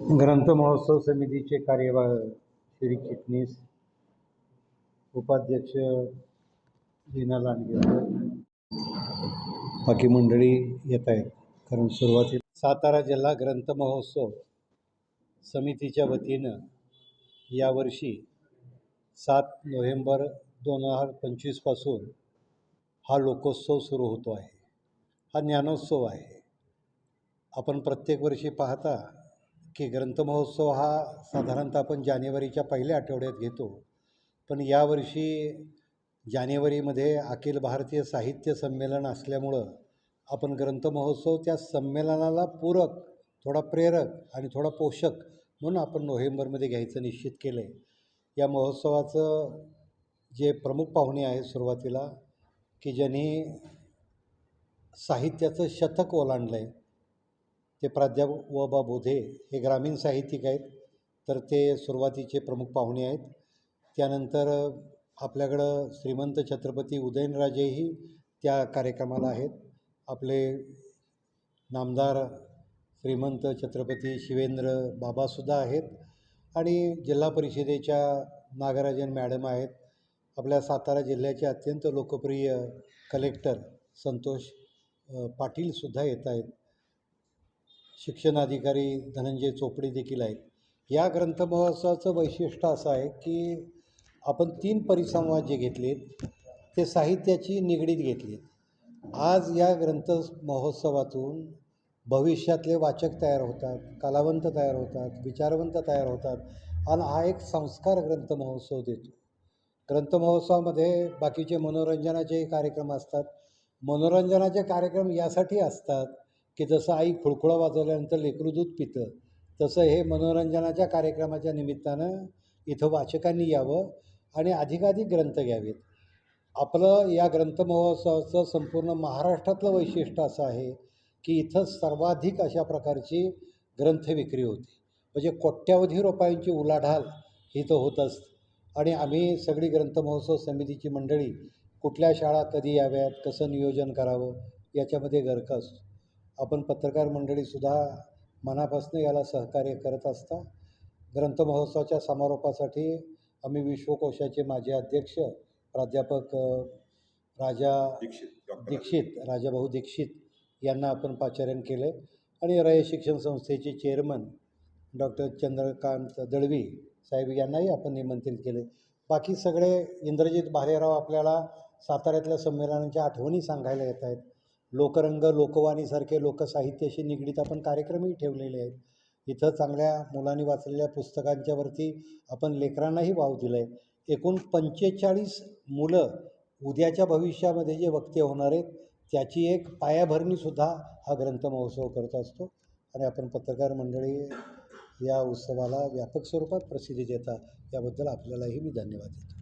ग्रंथ महोत्सव समितीचे श्री चिटणीस उपाध्यक्ष लीना लांडगेकर. बाकी मंडळी येत आहेत कारण सुरुवातीला सातारा जिल्हा ग्रंथ महोत्सव समितीच्या वतीनं यावर्षी सात नोव्हेंबर दोन हजार पंचवीसपासून हा लोकोत्सव सुरू होतो आहे. हा ज्ञानोत्सव आहे. आपण प्रत्येक वर्षी पाहता की ग्रंथमहोत्सव हा साधारणतः आपण जानेवारीच्या पहिल्या आठवड्यात घेतो. पण यावर्षी जानेवारीमध्ये अखिल भारतीय साहित्य संमेलन असल्यामुळं आपण ग्रंथमहोत्सव त्या संमेलनाला पूरक थोडा प्रेरक आणि थोडा पोषक म्हणून आपण नोव्हेंबरमध्ये घ्यायचं निश्चित केलं आहे या महोत्सवाचं जे प्रमुख पाहुणे आहेत सुरुवातीला की ज्यांनी साहित्याचं शतक ओलांडलं आहे ते प्राध्याप व बा बोधे हे ग्रामीण साहित्यिक आहेत तर ते सुरुवातीचे प्रमुख पाहुणे आहेत. त्यानंतर आपल्याकडं श्रीमंत छत्रपती उदयनराजेही त्या कार्यक्रमाला आहेत. आपले नामदार श्रीमंत छत्रपती शिवेंद्र बाबासुद्धा आहेत आणि जिल्हा परिषदेच्या नागराजन मॅडम आहेत. आपल्या सातारा जिल्ह्याचे अत्यंत लोकप्रिय कलेक्टर संतोष पाटीलसुद्धा येत आहेत. शिक्षणाधिकारी धनंजय चोपडे देखील आहेत. या ग्रंथमहोत्सवाचं वैशिष्ट्य असं आहे की आपण तीन परिसंवाद जे घेतलेत ते साहित्याची निगडीत घेतलीत. आज या ग्रंथ महोत्सवातून भविष्यातले वाचक तयार होतात कलावंत तयार होतात विचारवंत तयार होतात आणि हा एक संस्कार ग्रंथ महोत्सव देतो. ग्रंथ महोत्सवामध्ये बाकीचे मनोरंजनाचेही कार्यक्रम असतात. मनोरंजनाचे कार्यक्रम यासाठी असतात की जसं आई खुळखुळा वाजवल्यानंतर लेकरू दूध पितं तसं हे मनोरंजनाच्या कार्यक्रमाच्या निमित्तानं इथं वाचकांनी यावं आणि अधिकाधिक ग्रंथ घ्यावेत. आपलं या ग्रंथ महोत्सवाचं संपूर्ण महाराष्ट्रातलं वैशिष्ट्य असं आहे की इथं सर्वाधिक अशा प्रकारची ग्रंथ विक्री होते. म्हणजे कोट्यावधी रुपयांची उलाढाल इथं होत असते. आणि आम्ही सगळी ग्रंथ महोत्सव समितीची मंडळी कुठल्या शाळा कधी याव्यात कसं नियोजन करावं याच्यामध्ये गर्क असतो. आपण पत्रकार मंडळीसुद्धा मनापासून याला सहकार्य करत असता. ग्रंथ महोत्सवाच्या समारोपासाठी आम्ही विश्वकोशाचे माजी अध्यक्ष प्राध्यापक राजा दीक्षित दीक्षित राजाभाऊ दीक्षित यांना आपण पाचारण केलं. आणि रय शिक्षण संस्थेचे चेअरमन डॉक्टर चंद्रकांत दळवी साहेब यांनाही आपण निमंत्रित केले. बाकी सगळे इंद्रजित भालेराव आपल्याला साताऱ्यातल्या संमेलनांच्या आठवणी सांगायला येत आहेत. लोकरंग लोकवाणीसारखे लोकसाहित्याशी निगडीत आपण कार्यक्रमही ठेवलेले आहेत. इथं चांगल्या मुलांनी वाचलेल्या पुस्तकांच्यावरती आपण लेकरांनाही वाव दिला आहे एकूण पंचेचाळीस मुलं उद्याच्या भविष्यामध्ये जे वक्ते होणार आहेत त्याची एक पायाभरणीसुद्धा हा ग्रंथ महोत्सव करत असतो. आणि आपण पत्रकार मंडळी या उत्सवाला व्यापक स्वरूपात प्रसिद्धी देता याबद्दल आपल्यालाही मी धन्यवाद देतो.